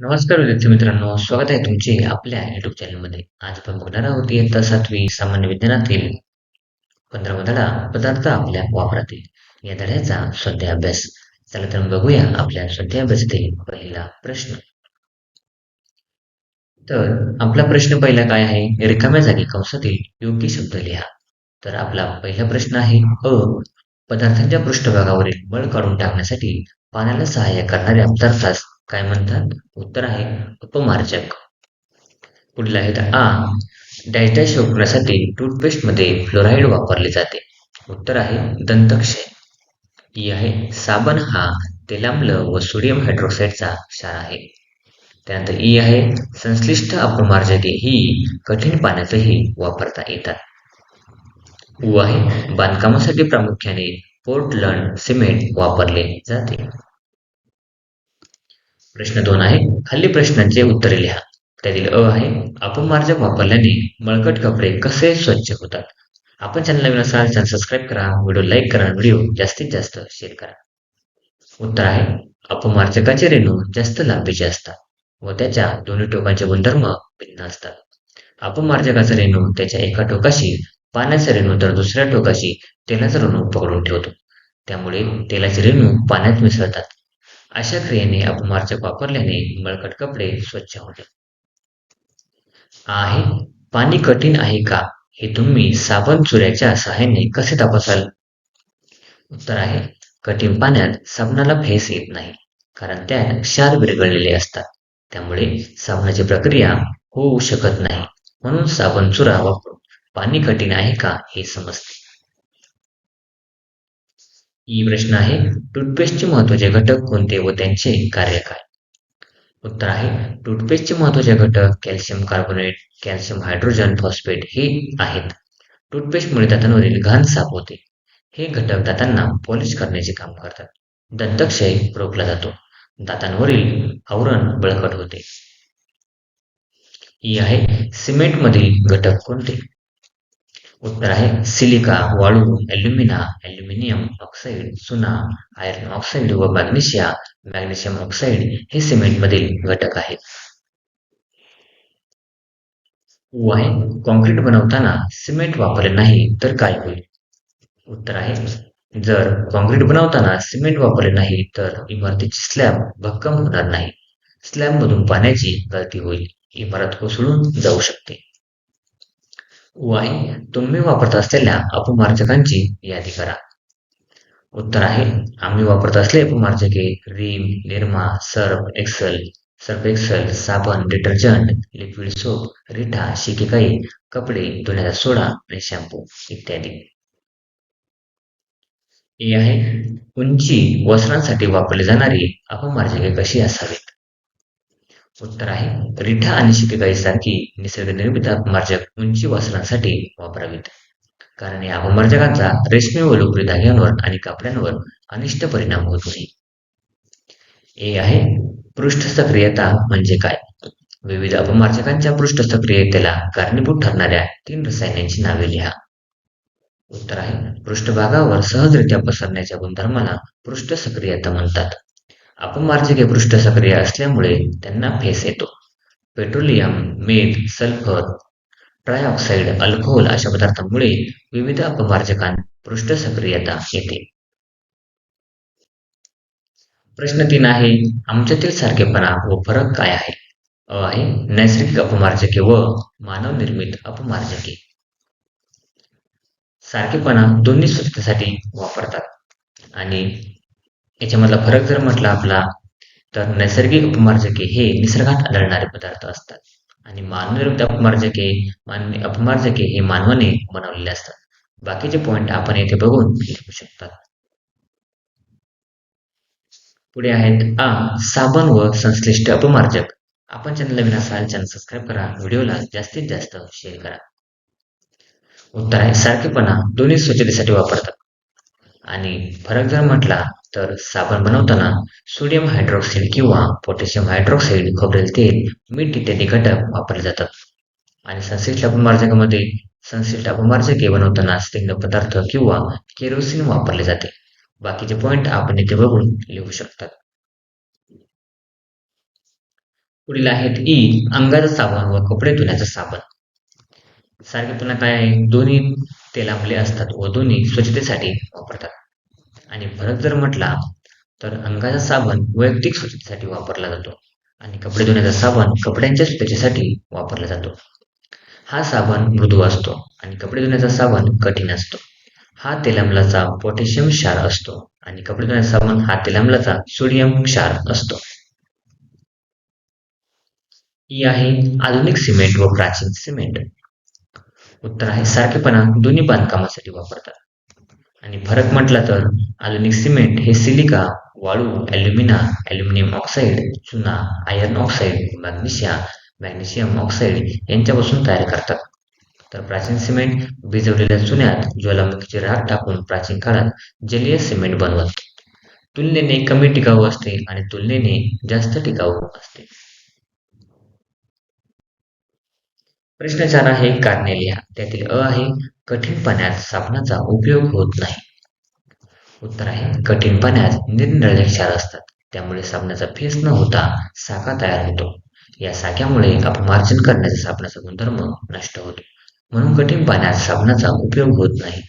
नमस्कार विद्यार्थी मित्रांनो स्वागत आहे तुमचे आपल्या युट्यूब चॅनलमध्ये आज आपण बघणार आहोत इयत्ता सातवी सामान्य विज्ञानातील पंधरावा धडा पदार्थ आपल्या वापरातील. या धड्याचा सध्या अभ्यास चला तर बघूया आपल्या सध्या अभ्यासातील पहिला प्रश्न. तर आपला प्रश्न पहिला काय आहे? रिकाम्या जागी कंसातील योग्य शब्द लिहा. तर आपला पहिला प्रश्न आहे अ. पदार्थांच्या पृष्ठभागावरील बळ काढून टाकण्यासाठी पाण्याला सहाय्य करणाऱ्या पदार्थास काय म्हणतात? उत्तर आहे अपमार्जक पुढील आहेत आ. डॅश डॅश रोखण्यासाठी टूथपेस्टमध्ये फ्लोराईड वापरले जाते. उत्तर आहे दंतक्षय. ई आहे साबण हा तेलाम्ल व सोडियम हायड्रोक्साईडचा क्षार आहे. त्यानंतर ई आहे संश्लिष्ट अपमार्जके ही कठीण पाण्यातही वापरता येतात. उ आहे बांधकामासाठी प्रामुख्याने पोर्टलंड सिमेंट वापरले जाते. प्रश्न दोन आहे. खाली प्रश्नांचे उत्तरे लिहा. त्यातील अ आहे अपमार्जक वापरल्याने मळकट कपडे कसे स्वच्छ होतात? आपण चॅनल नवीन असाल चॅनल सबस्क्राईब करा व्हिडिओ लाईक करा व्हिडिओ जास्तीत जास्त शेअर करा. उत्तर आहे अपमार्जकाचे रेणू जास्त लांबीचे असतात व त्याच्या दोन्ही टोकांचे गुणधर्म भिन्न असतात. अपमार्जकाचा रेणू त्याच्या एका टोकाशी पाण्याचा रेणू तर दुसऱ्या टोकाशी तेलाचा रेणू पकडून ठेवतो. त्यामुळे तेलाचे रेणू पाण्यात मिसळतात. अशा क्रियेने अपमार्जक वापरल्याने मळकट कपडे स्वच्छ होते. आहे पाणी कठीण आहे का? हे तुम्ही साबण चुऱ्याच्या सहाय्याने कसे तपासाल? उत्तर आहे कठीण पाण्यात साबणाला फेस येत नाही कारण त्यात क्षार विरघळलेले असतात. त्यामुळे साबणाची प्रक्रिया होऊ शकत नाही. म्हणून साबण चुरा वापरून पाणी कठीण आहे का हे समजते. ई प्रश्न आहे. टूथपेस्टचे महत्त्वाचे घटक कोणते व त्यांचे कार्य काय? उत्तर आहे. टूथपेस्टचे महत्त्वाचे घटक calcium carbonate calcium hydrogen phosphate हे आहेत. टूथपेस्टमुळे दातांवरील घाण साफ होते. हे घटक दातांना पॉलिश करण्याचे काम करतात. दंतक्षय रोखला जातो. दातांवरील आवरण बळकट होते. ई आहे. सिमेंटमधील घटक कोणते? उत्तर आहे सिलिका वाळू ॲल्युमिना ॲल्युमिनियम ऑक्साईड चुना आयर्न ऑक्साईड व मॅग्नेशिया मॅग्नेशियम ऑक्साईड हे सिमेंटमधील घटक आहेत. उ आहे कॉन्क्रीट बनवताना सिमेंट वापरले नाही तर काय होईल? उत्तर आहे जर कॉन्क्रीट बनवताना सिमेंट वापरले नाही तर इमारतीची स्लॅब भक्कम होणार नाही. स्लॅबमधून पाण्याची गळती होईल इमारत कोसळून जाऊ शकते. वाय तुम्ही वापरत असलेल्या अपमार्जकांची यादी करा. उत्तर आहे आम्ही वापरत असले अपमार्जके रीम Nirma Surf Excel Surf Excel साबण डिटर्जंट लिक्विड सोप रिठा शिकेकाई कपडे धुण्याचा सोडा आणि शॅम्पू इत्यादी. हे आहे उंची वस्त्रांसाठी वापरली जाणारी अपमार्जके कशी असावी? उत्तर आहे. रिठा आणि शिकेकाई सारखी निसर्गनिर्मित अपमार्जक उंची वस्त्रांसाठी वापरावीत. कारण या अपमार्जकांचा रेशमी व लोकरी धाग्यांवर आणि कापड्यांवर अनिष्ट परिणाम होत नाही. ए आहे पृष्ठ सक्रियता म्हणजे काय? विविध अपमार्जकांच्या पृष्ठ सक्रियतेला कारणीभूत ठरणाऱ्या तीन रसायनांची नावे लिहा. उत्तर आहे पृष्ठभागावर सहजरित्या पसरण्याच्या गुणधर्माला पृष्ठ सक्रियता म्हणतात. अपमार्जके पृष्ठ सक्रिय असल्यामुळे त्यांना फेस येतो. पेट्रोलियम मीठ सल्फर ट्रायऑक्साईड अल्कोहोल अशा पदार्थांमुळे विविध अपमार्जकां पृष्ठ सक्रियता येते. प्रश्न तीन आहे आमच्यातील सारखेपणा व फरक काय आहे? अ आहे नैसर्गिक अपमार्जके व मानव निर्मित अपमार्जके. सारखेपणा दोन्ही स्वच्छतेसाठी वापरतात आणि याच्यामधला फरक जर म्हटला आपला तर नैसर्गिक अपमार्जके हे निसर्गात आढळणारे पदार्थ असतात. आणि मानवनिर्मित अपमार्जके मानवी अपमार्जके हे मानवाने बनवलेले असतात. बाकीचे पॉइंट आपण येथे बघून लिहू शकतात. पुढे आहेत आ साबण व संश्लिष्ट अपमार्जक आपण चॅनल नवीन असाल चॅनल सबस्क्राईब करा. व्हिडिओला जास्तीत जास्त शेअर करा. उत्तर आहे सारखेपणा दोन्ही स्वच्छतेसाठी वापरतात. आणि फरक जर म्हटला तर साबण बनवताना सोडियम हायड्रॉक्साईड किंवा पोटॅशियम हायड्रॉक्साईड खोबरेल तेल मीठ इत्यादी घटक वापरले जातात. आणि संश्लिष्ट अपमार्जकामध्ये संश्लिष्ट अपमार्जके बनवताना स्निग्ध पदार्थ किंवा केरोसिन वापरले जाते. बाकीचे पॉइंट आपण इथे बघून लिहू शकतात. पुढील आहेत ई अंगाचा साबण व कपडे धुण्याचा साबण. सारखे पुन्हा काय आहे? दोन्ही तेलामले असतात व दोन्ही स्वच्छतेसाठी वापरतात. आणि भरत जर म्हटला तर अंगाचा साबण वैयक्तिक स्वच्छतेसाठी वापरला जातो आणि कपडे धुण्याचा साबण कपड्यांच्या स्वच्छतेसाठी वापरला जातो. हा साबण मृदू असतो आणि कपडे धुण्याचा साबण कठीण असतो. हा तेलामलाचा पोटॅशियम क्षार असतो आणि कपडे धुण्याचा साबण हा तेलामलाचा सोडियम क्षार असतो. ही आहे आधुनिक सिमेंट व प्राचीन सिमेंट. उत्तर आहे सारखेपणा दोन्ही बांधकामासाठी वापरतात. आणि फरक म्हटला तर आधुनिक सिमेंट हे सिलिका वाळू ॲल्युमिना ॲल्युमिनियम ऑक्साईड चुना iron oxide magnesia magnesium oxide यांच्यापासून तयार करतात. तर प्राचीन सिमेंट भिजवलेल्या चुन्यात ज्वालामुखीचे राख टाकून प्राचीन काळात जलीय सिमेंट बनवत. तुलनेने कमी टिकाऊ असते आणि तुलनेने जास्त टिकाऊ असते. प्रश्न चार आहे कारणे लिहा त्यातील अ आहे कठीण पाण्यात साबणाचा उपयोग होत नाही. उत्तर आहे कठीण पाण्यात निरनिराळे क्षार असतात. त्यामुळे साबणाचा फेस न होता साखा तयार होतो. या साख्यामुळे अपमार्जन करण्याचा साबणाचा गुणधर्म नष्ट होतो. म्हणून कठीण पाण्यात साबणाचा उपयोग होत नाही.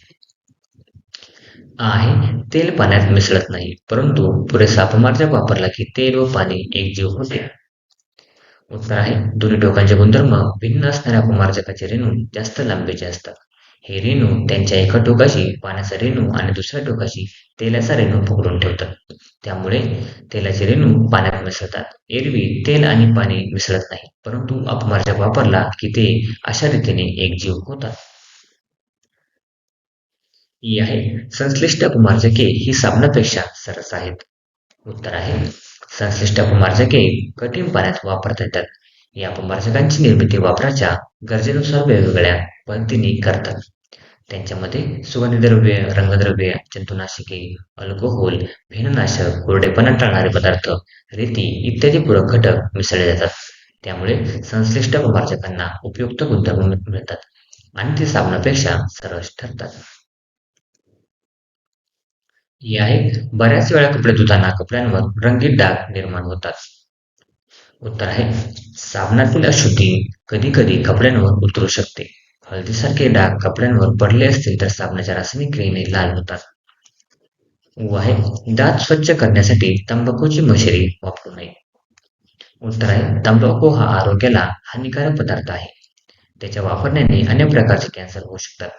आहे तेल पाण्यात मिसळत नाही परंतु पुरेसा अपमार्जक वापरला की तेल व पाणी एकजीव होते. उत्तर आहे दोन्ही टोकांचे गुणधर्म भिन्न असणाऱ्या अपमार्जकाचे रेणू जास्त लांबीचे असतात. हे रेणू त्यांच्या एका टोकाशी पाण्याचा रेणू आणि दुसऱ्या टोकाशी तेलाचा रेणू पकडून ठेवतात. त्यामुळे तेलाचे रेणू पाण्यात मिसळतात. एरवी तेल आणि पाणी मिसळत नाही परंतु अपमार्जक वापरला की ते अशा रीतीने एकजीव होतात. ही आहे संश्लिष्ट अपमार्जके ही साबणापेक्षा सरस आहेत. उत्तर आहे संश्लिष्ट अपमार्जके कठीण पाण्यात वापरता येतात. या अपमार्जकांची निर्मिती वापराच्या गरजेनुसार वेगवेगळ्या पद्धतीने करतात. त्यांच्यामध्ये सुगंधी रंगद्रव्य रंगद्रव्ये जंतुनाशके अल्कोहोल भेननाशक कोरडेपणा टाळणारे पदार्थ रेती इत्यादी पूरक घटक मिसळले जातात. त्यामुळे संश्लिष्ट मार्जकांना उपयुक्त गुणधर्म मिळतात आणि ते साबणापेक्षा सरस ठरतात. ही आहे बऱ्याच वेळा कपडे धुताना कपड्यांवर रंगीत डाग निर्माण होतात. उत्तर आहे साबणातील अशुद्धी कधी कधी कपड्यांवर उतरू शकते. हळदीसारखे डाग कपड्यांवर पडले असतील तर साबणाच्या रासायनिक क्रियेने लाल होतात व आहे दात स्वच्छ करण्यासाठी तंबाखूची मशरी वापरू नये उत्तर आहे तंबाखू हा आरोग्याला हानिकारक पदार्थ आहे त्याच्या वापरण्याने अनेक प्रकारचे कॅन्सर होऊ शकतात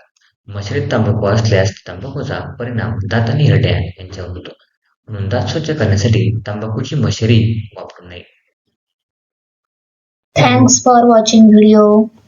मशरीत तंबाखू असल्यास तंबाखूचा परिणाम दात आणि हिरड्या यांच्यावर होतो म्हणून दात स्वच्छ करण्यासाठी तंबाखूची मशरी वापरू नये थँक्स फॉर वॉचिंग व्हिडिओ